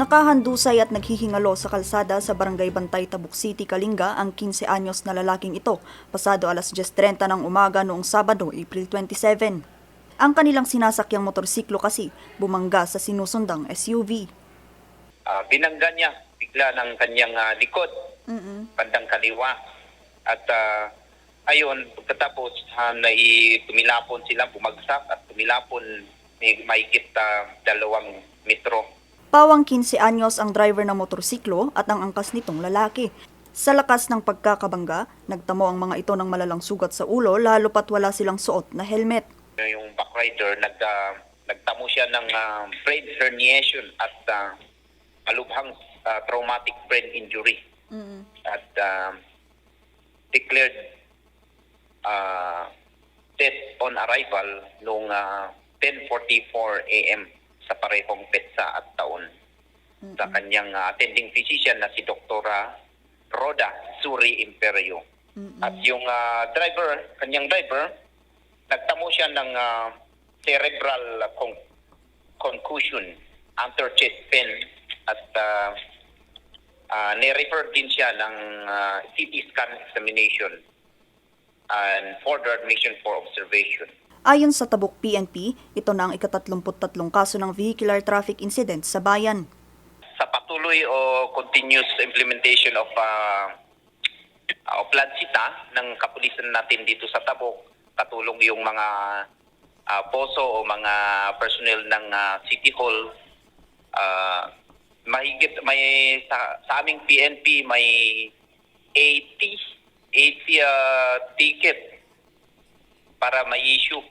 Nakahandusay at naghihingalo sa kalsada sa Barangay Bantay, Tabuk City, Kalinga ang 15 anyos na lalaking ito pasado alas 10.30 ng umaga noong Sabado, April 27. Ang kanilang sinasakyang motorsiklo kasi bumangga sa sinusundang SUV. Ah, binangga niya bigla ng kanyang ah, likod, bandang kaliwa. At ah, ayun, pagkatapos uh, tumilapon sila, bumagsak at tumilapon may mahigit ah, dalawang metro. Pawang 15 anyos ang driver ng motorsiklo at ang angkas nitong lalaki. Sa lakas ng pagkakabangga, nagtamo ang mga ito ng malalang sugat sa ulo lalo pat wala silang suot na helmet. Yung backrider, nag, ah, nagtamo siya ng ah, brain herniation at ah, malubhang ah, traumatic brain injury. At ah, declared uh, death on arrival noong ah, 10.44 a.m. sa parehong petsa at taon sa kanyang ah, attending physician na si Doktora Roda Suri Imperio. At yung ah, driver, kanyang driver, nagtamo siya ng ah, cerebral con- concussion, under chest pain at ah, Ah, ni-refer din siya ng ah, CT scan examination and further admission for observation. Ayon sa Tabuk PNP, ito na ang ikatatlumput-tatlong kaso ng vehicular traffic incident sa bayan. Patuloy o continuous implementation of uh, uh, plansita ng kapulisan natin dito sa Tabuk, katulong yung mga ah, poso o mga personnel ng ah, City Hall, ah, mahigit may sa, sa aming PNP may 80 80 ah, ticket para ma-issue.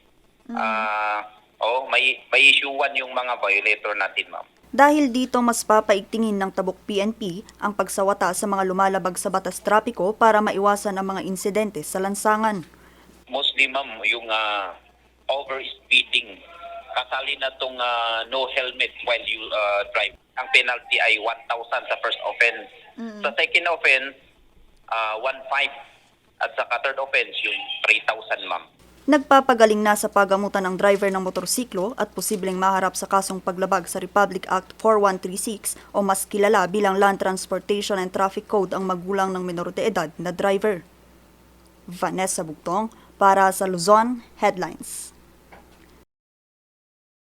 Ah, oh, may may issuean yung mga violator natin, ma'am. Dahil dito mas papaigtingin ng Tabuk PNP ang pagsawata sa mga lumalabag sa batas trapiko para maiwasan ang mga insidente sa lansangan. Mostly, ma'am, yung ah, over-speeding. Kasali na tong ah, no helmet while you ah, drive. Ang penalty ay 1,000 sa first offense. Sa second offense, ah, 1,500. At sa third offense, yung 3,000, ma'am. Nagpapagaling na sa pagamutan ng driver ng motorsiklo at posibleng maharap sa kasong paglabag sa Republic Act 4136 o mas kilala bilang Land Transportation and Traffic Code ang magulang ng menor de edad na driver. Vanessa Bugtong para sa Luzon Headlines.